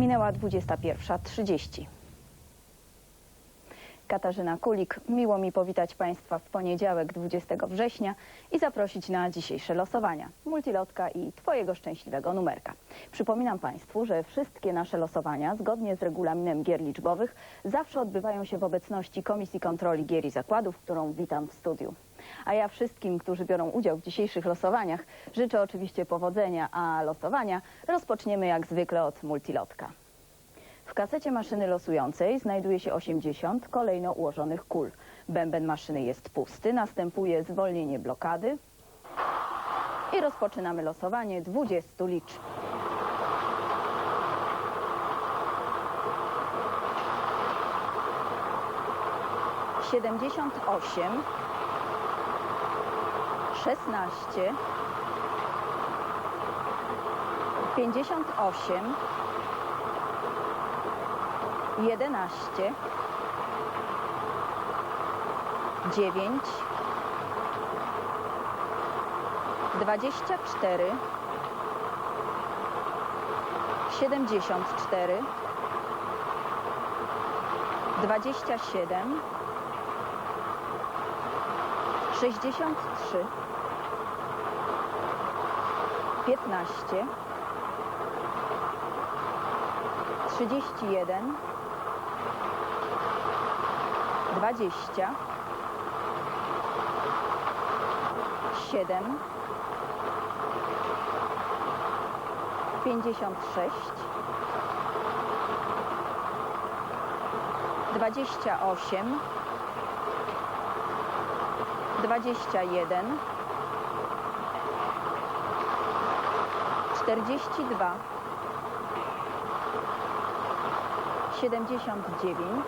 Minęła 21.30. Katarzyna Kulik, miło mi powitać Państwa w poniedziałek 20 września i zaprosić na dzisiejsze losowania. Multilotka i Twojego szczęśliwego numerka. Przypominam Państwu, że wszystkie nasze losowania, zgodnie z regulaminem gier liczbowych, zawsze odbywają się w obecności Komisji Kontroli Gier i Zakładów, którą witam w studiu. A ja wszystkim, którzy biorą udział w dzisiejszych losowaniach, życzę oczywiście powodzenia, a losowania rozpoczniemy jak zwykle od multilotka. W kasecie maszyny losującej znajduje się 80 kolejno ułożonych kul. Bęben maszyny jest pusty, następuje zwolnienie blokady i rozpoczynamy losowanie 20 liczb. Siedemdziesiąt osiem, szesnaście, pięćdziesiąt osiem, jedenaście, dziewięć, dwadzieścia cztery, siedemdziesiąt cztery, dwadzieścia siedem, sześćdziesiąt trzy, piętnaście, trzydzieści jeden, dwadzieścia, siedem, pięćdziesiąt sześć, dwadzieścia osiem, dwadzieścia jeden, czterdzieści dwa, siedemdziesiąt dziewięć,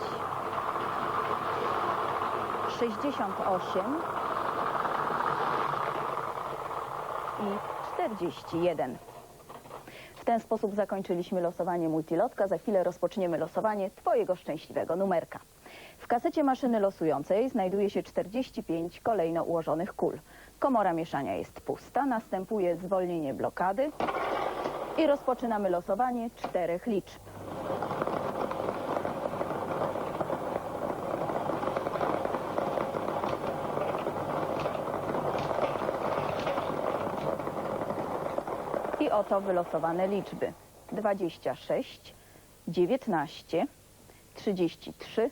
68 i 41. W ten sposób zakończyliśmy losowanie multilotka. Za chwilę rozpoczniemy losowanie Twojego szczęśliwego numerka. W kasecie maszyny losującej znajduje się 45 kolejno ułożonych kul. Komora mieszania jest pusta, następuje zwolnienie blokady i rozpoczynamy losowanie czterech liczb. I oto wylosowane liczby. 26, 19, 33,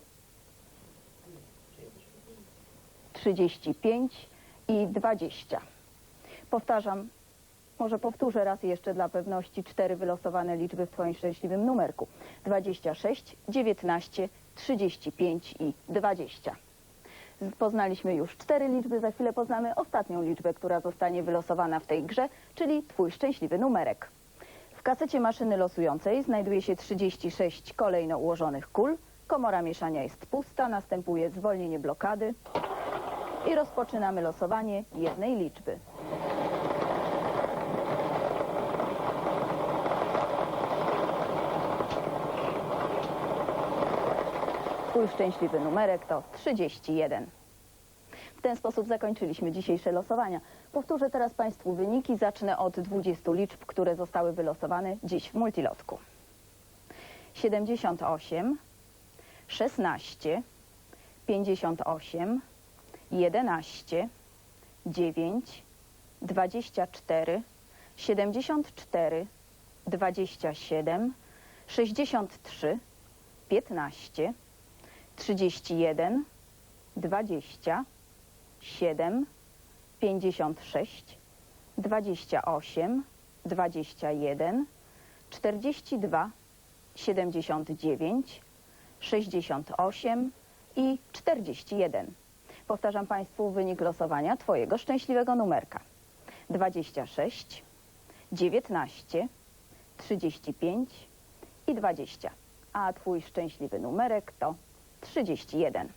35 i 20. Powtarzam, może powtórzę raz jeszcze dla pewności cztery wylosowane liczby w Twoim szczęśliwym numerku. 26, 19, 35 i 20. Poznaliśmy już cztery liczby, za chwilę poznamy ostatnią liczbę, która zostanie wylosowana w tej grze, czyli Twój szczęśliwy numerek. W kasecie maszyny losującej znajduje się 36 kolejno ułożonych kul, komora mieszania jest pusta, następuje zwolnienie blokady i rozpoczynamy losowanie jednej liczby. Twój szczęśliwy numerek to 31. W ten sposób zakończyliśmy dzisiejsze losowania. Powtórzę teraz Państwu wyniki. Zacznę od 20 liczb, które zostały wylosowane dziś w multilotku. 78, 16, 58, 11, 9, 24, 74, 27, 63, 15, 31, 20, 7, 56, 28, 21, 42, 79, 68 i 41. Powtarzam Państwu wynik losowania Twojego szczęśliwego numerka. 26, 19, 35 i 20. A Twój szczęśliwy numerek to 31.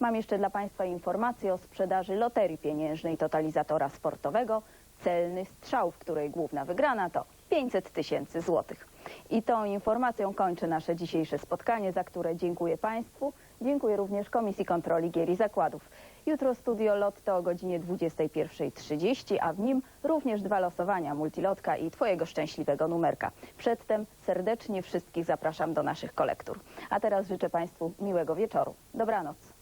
Mam jeszcze dla Państwa informację o sprzedaży loterii pieniężnej totalizatora sportowego Celny Strzał, w której główna wygrana to 500 tysięcy złotych. I tą informacją kończę nasze dzisiejsze spotkanie, za które dziękuję Państwu. Dziękuję również Komisji Kontroli Gier i Zakładów. Jutro studio Lotto o godzinie 21.30, a w nim również dwa losowania Multilotka i Twojego szczęśliwego numerka. Przedtem serdecznie wszystkich zapraszam do naszych kolektur. A teraz życzę Państwu miłego wieczoru. Dobranoc.